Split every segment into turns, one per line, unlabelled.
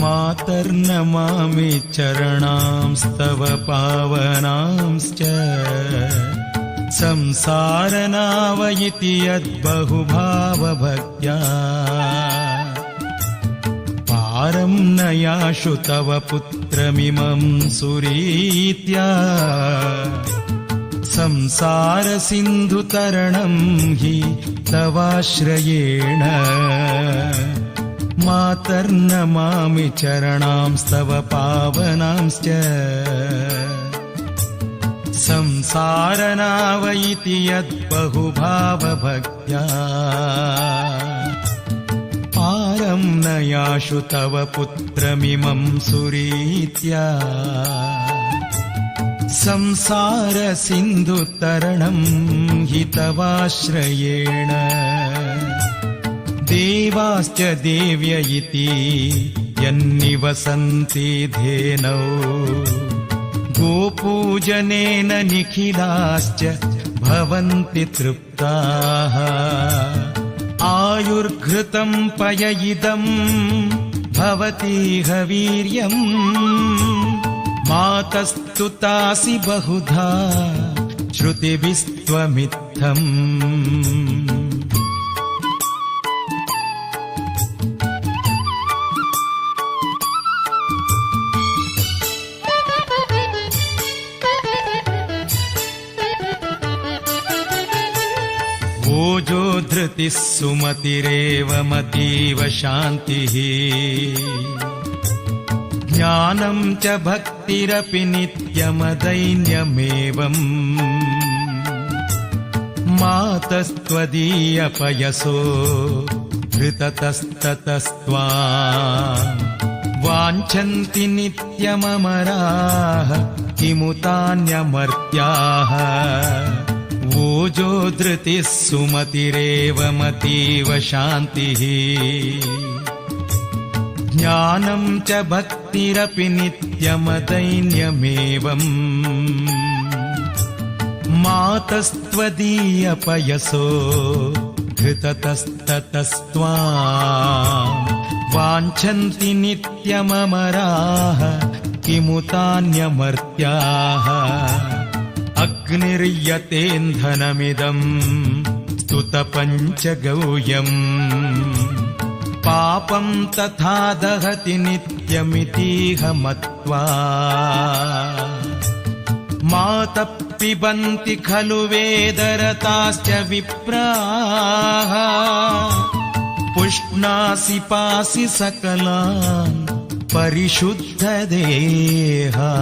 मातर्नमामि चरणांस्तव पावनांश्च। संसारनाव इति यद्बहुभावभक्त्या। पारं न याशु तव पुत्रमिमं सुरीत्या। संसारसिन्धुतरणं हि तवाश्रयेण मातर्नमामि चरणांस्तव पावनांश्च। संसारनाव इति यद्बहुभावभक्त्या पारं न याशु तव पुत्रमिमं सुरीत्या। संसारसिन्धुतरणं हि तवाश्रयेण देवाश्च देव्य इति यन्निवसन्ति धेनौ गोपूजनेन निखिलाश्च भवन्ति तृप्ताः आयुर्घृतं पय इदम् भवतीह वीर्यम् मातस्तुतासि बहुधा श्रुतिभिस्त्वमित्थम् ओजो धृतिः सुमतिरेव मतीव शान्तिः ज्ञानं च भक्तिरपि नित्यमदैन्यमेवम् मातस्त्वदीयपयसो धृततस्ततस्त्वा वाञ्छन्ति नित्यममराः किमुतान्यमर्त्याः ओजो धृतिः सुमतिरेव मतीव शान्तिः ज्ञानं च भक्तिरपि नित्यमदैन्यमेवम् मातस्त्वदीयपयसो घृततस्ततस्त्वा वाञ्छन्ति नित्यममराः किमुतान्यमर्त्याः అగ్నిరియతేంధనమిదం స్తుతపంచగౌయం పాపం తథా దహతి నిత్యమితిహ మత్వా మాత పిబంతి ఖలు వేదరతాశ్చ విప్రాః పుష్ణాసి పాసి సకలాన్ పరిశుద్ధ దేహా.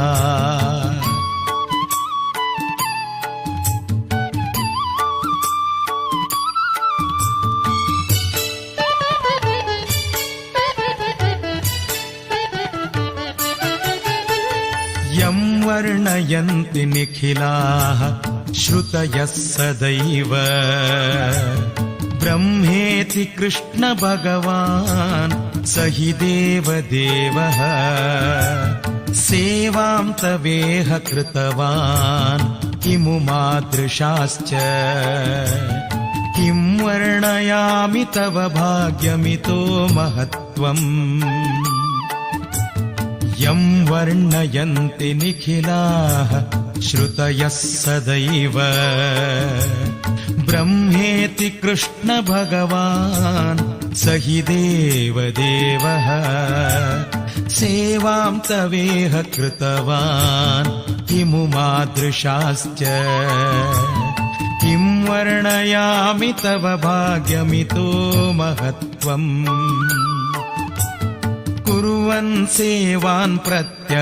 यं वर्णयन्ति निखिलाः श्रुतयः सदैव। ब्रह्मेति कृष्ण भगवान् स हि देवदेवः। सेवां तवेह कृतवान् किमु मादृशाश्च किं वर्णयामि तव भाग्यमितो महत्त्वम् यं वर्णयन्ति निखिलाः श्रुतयः सदैव। ब्रह्मेति कृष्ण भगवान् स हि देवदेवः सेवां तवेह कृतवान् किमु मादृशाश्च किं वर्णयामि तव भाग्यमितो महत्त्वम् कुर्वन् सेवान् प्रत्यह